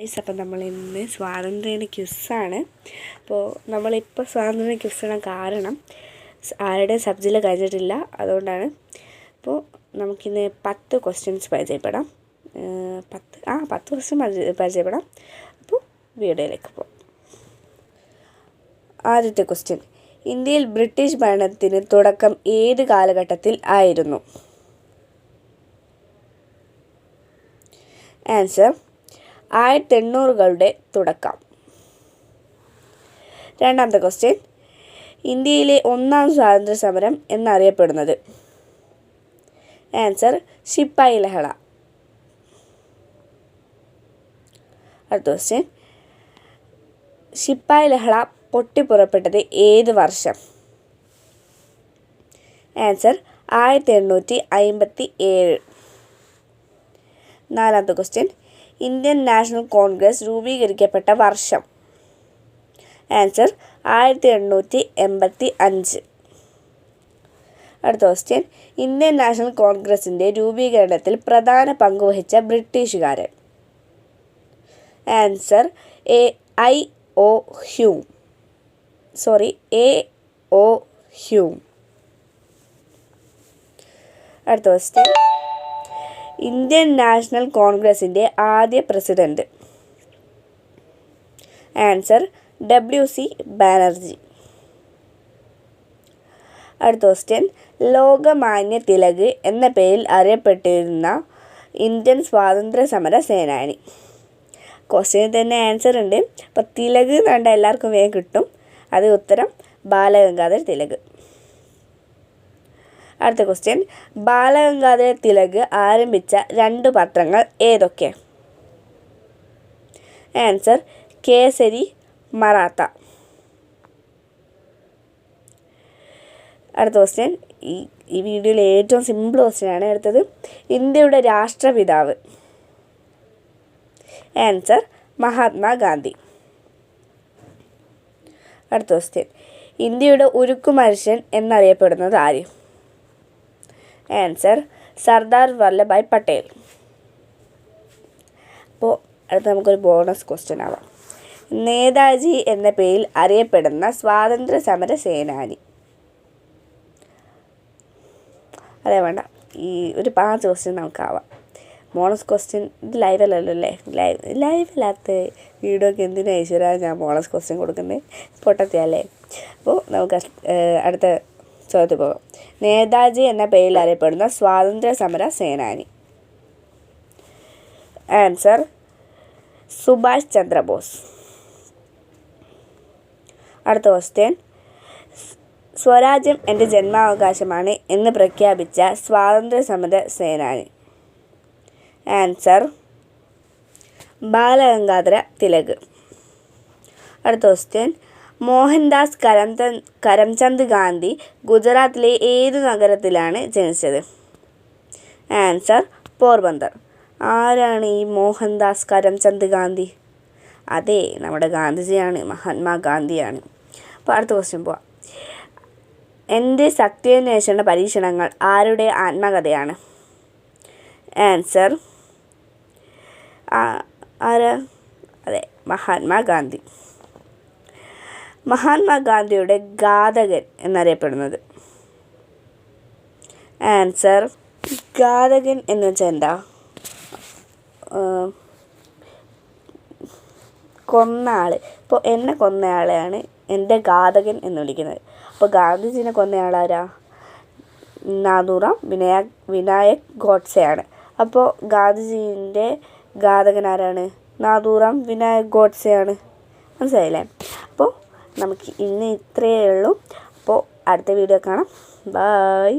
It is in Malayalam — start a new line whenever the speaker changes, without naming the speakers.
ഗൈസ് അപ്പം നമ്മൾ ഇന്ന് സ്വാതന്ത്ര്യദിന ക്വിസ്സാണ്. അപ്പോൾ നമ്മളിപ്പോൾ സ്വാതന്ത്ര്യ ക്വിസ്സിടാൻ കാരണം ആരുടെയും ആരുടെ സബ്ജിയിൽ കഴിഞ്ഞിട്ടില്ല അതുകൊണ്ടാണ്. അപ്പോൾ നമുക്കിന്ന് പത്ത് ക്വസ്റ്റ്യൻസ് പരിചയപ്പെടാം. പത്ത് ആ പത്ത് ക്വസ്റ്റ്യൻ പരിചയ പരിചയപ്പെടാം. അപ്പോൾ വീഡിയോയിലേക്ക് പോകാം. ആദ്യത്തെ ക്വസ്റ്റ്യൻ ഇന്ത്യയിൽ ബ്രിട്ടീഷ് ഭരണത്തിന് തുടക്കം ഏത് കാലഘട്ടത്തിൽ ആയിരുന്നു? ആൻസർ ആയിരത്തി എണ്ണൂറുകളുടെ തുടക്കം. രണ്ടാമത്തെ ക്വസ്റ്റ്യൻ ഇന്ത്യയിലെ ഒന്നാം സ്വാതന്ത്ര്യ സമരം എന്നറിയപ്പെടുന്നത്. ആൻസർ ശിപ്പായി ലഹള. അടുത്ത ക്വസ്റ്റ്യൻ ശിപ്പായി ലഹള പൊട്ടിപ്പുറപ്പെട്ടത് ഏത് വർഷം? ആൻസർ ആയിരത്തി എണ്ണൂറ്റി അമ്പത്തി ഏഴ് നാലാമത്തെ ക്വസ്റ്റ്യൻ ഇന്ത്യൻ നാഷണൽ കോൺഗ്രസ് രൂപീകരിക്കപ്പെട്ട വർഷം. ആൻസർ ആയിരത്തി എണ്ണൂറ്റി എൺപത്തി അഞ്ച് അടുത്ത ക്വസ്റ്റ്യൻ ഇന്ത്യൻ നാഷണൽ കോൺഗ്രസിന്റെ രൂപീകരണത്തിൽ പ്രധാന പങ്ക് വഹിച്ച ബ്രിട്ടീഷുകാരൻ. Answer A I O Hume. Sorry A O Hume. അടുത്ത ക്വസ്റ്റ്യൻ ഇന്ത്യൻ നാഷണൽ കോൺഗ്രസിന്റെ ആദ്യ president. Answer W C Banerjee. അടുത്ത ക്വസ്റ്റ്യൻ. ലോകമാന്യ തിലക് എന്ന പേരിൽ അറിയപ്പെട്ടിരുന്ന ഇന്ത്യൻ സ്വാതന്ത്ര്യ സമര സേനാനി. ക്വസ്റ്റ്യനിൽ തന്നെ ആൻസർ ഉണ്ട്. അപ്പോൾ തിലക് എന്ന് കണ്ടാൽ എല്ലാവർക്കും വേഗം കിട്ടും. അത് ഉത്തരം ബാലഗംഗാധര തിലക്. അടുത്ത ക്വസ്റ്റ്യൻ ബാലഗംഗാധര തിലക് ആരംഭിച്ച രണ്ട് പത്രങ്ങൾ ഏതൊക്കെ? ആൻസർ കേസരി മറാത്ത. അടുത്ത ക്വസ്റ്റ്യൻ ഈ ഈ വീഡിയോയിൽ ഏറ്റവും സിമ്പിൾ ക്വസ്റ്റ്യനാണ് അടുത്തത് ഇന്ത്യയുടെ രാഷ്ട്രപിതാവ്. ആൻസർ മഹാത്മാഗാന്ധി അടുത്ത ക്വസ്റ്റ്യൻ ഇന്ത്യയുടെ ഉരുക്കു മനുഷ്യൻ എന്നറിയപ്പെടുന്നത് ആര്? ആൻസർ സർദാർ വല്ലഭായ് പട്ടേൽ അപ്പോൾ അടുത്ത നമുക്കൊരു ബോണസ് ക്വസ്റ്റ്യൻ ആവാം. നേതാജി എന്ന പേരിൽ അറിയപ്പെടുന്ന സ്വാതന്ത്ര്യ സമര സേനാനി. അതെ വേണ്ട. ഈ ഒരു പാഞ്ച് ക്വസ്റ്റ്യൻ നമുക്കാവാം. ബോണസ് ക്വസ്റ്റ്യൻ ഇത് ലൈവ് അല്ലല്ലോ അല്ലേ? ലൈവ് ലൈവില്ലാത്ത വീഡിയോക്ക് എന്തിനാ ഈശ്വര ഞാൻ ബോണസ് ക്വസ്റ്റ്യൻ കൊടുക്കുന്നത് പൊട്ടത്തിയല്ലേ അപ്പോൾ നമുക്ക് അടുത്ത പോകാം നേതാജി എന്ന പേരിൽ അറിയപ്പെടുന്ന സ്വാതന്ത്ര്യ സമര സേനാനി. ആൻസർ സുഭാഷ് ചന്ദ്രബോസ്. അടുത്ത ക്വസ്റ്റ്യൻ സ്വരാജ്യം എന്റെ ജന്മാവകാശമാണ് എന്ന് പ്രഖ്യാപിച്ച സ്വാതന്ത്ര്യ സമര സേനാനി. ആൻസർ ബാലഗംഗാധര തിലക്. അടുത്ത ക്വസ്റ്റ്യൻ മോഹൻദാസ് കരംത കരംചന്ദ് ഗാന്ധി ഗുജറാത്തിലെ ഏതു നഗരത്തിലാണ് ജനിച്ചത്? ആൻസർ പോർബന്ദർ. ആരാണ് ഈ മോഹൻദാസ് കരംചന്ദ് ഗാന്ധി? അതെ നമ്മുടെ ഗാന്ധിജിയാണ് മഹാത്മാഗാന്ധിയാണ്. അപ്പോൾ അടുത്ത ക്വസ്റ്റ്യൻ പോവാം. എന്റെ സത്യാന്വേഷണ പരീക്ഷണങ്ങൾ ആരുടെ ആത്മകഥയാണ്? ആൻസർ ആരാ? അതെ മഹാത്മാഗാന്ധി. മഹാത്മാഗാന്ധിയുടെ ഘാതകൻ എന്നറിയപ്പെടുന്നത്. ആൻസർ ഘാതകൻ എന്ന് വെച്ചാൽ എന്താ? കൊന്ന ആൾ ഇപ്പോൾ എന്നെ കൊന്നയാളെയാണ് എന്റെ ഘാതകൻ എന്ന് വിളിക്കുന്നത്. അപ്പോൾ ഗാന്ധിജിനെ കൊന്നയാളാരാ നാദൂറാം വിനായക് വിനായക് ഗോഡ്സെയാണ്. അപ്പോൾ ഗാന്ധിജീന്റെ ഘാതകൻ ആരാണ്? നാദൂറാം വിനായക് ഗോഡ്സെയാണ്. മനസ്സിലായില്ലേ? നമുക്ക് ഇന്ന് ഇത്രയേ ഉള്ളൂ. അപ്പോൾ അടുത്ത വീഡിയോ കാണാം. ബായ്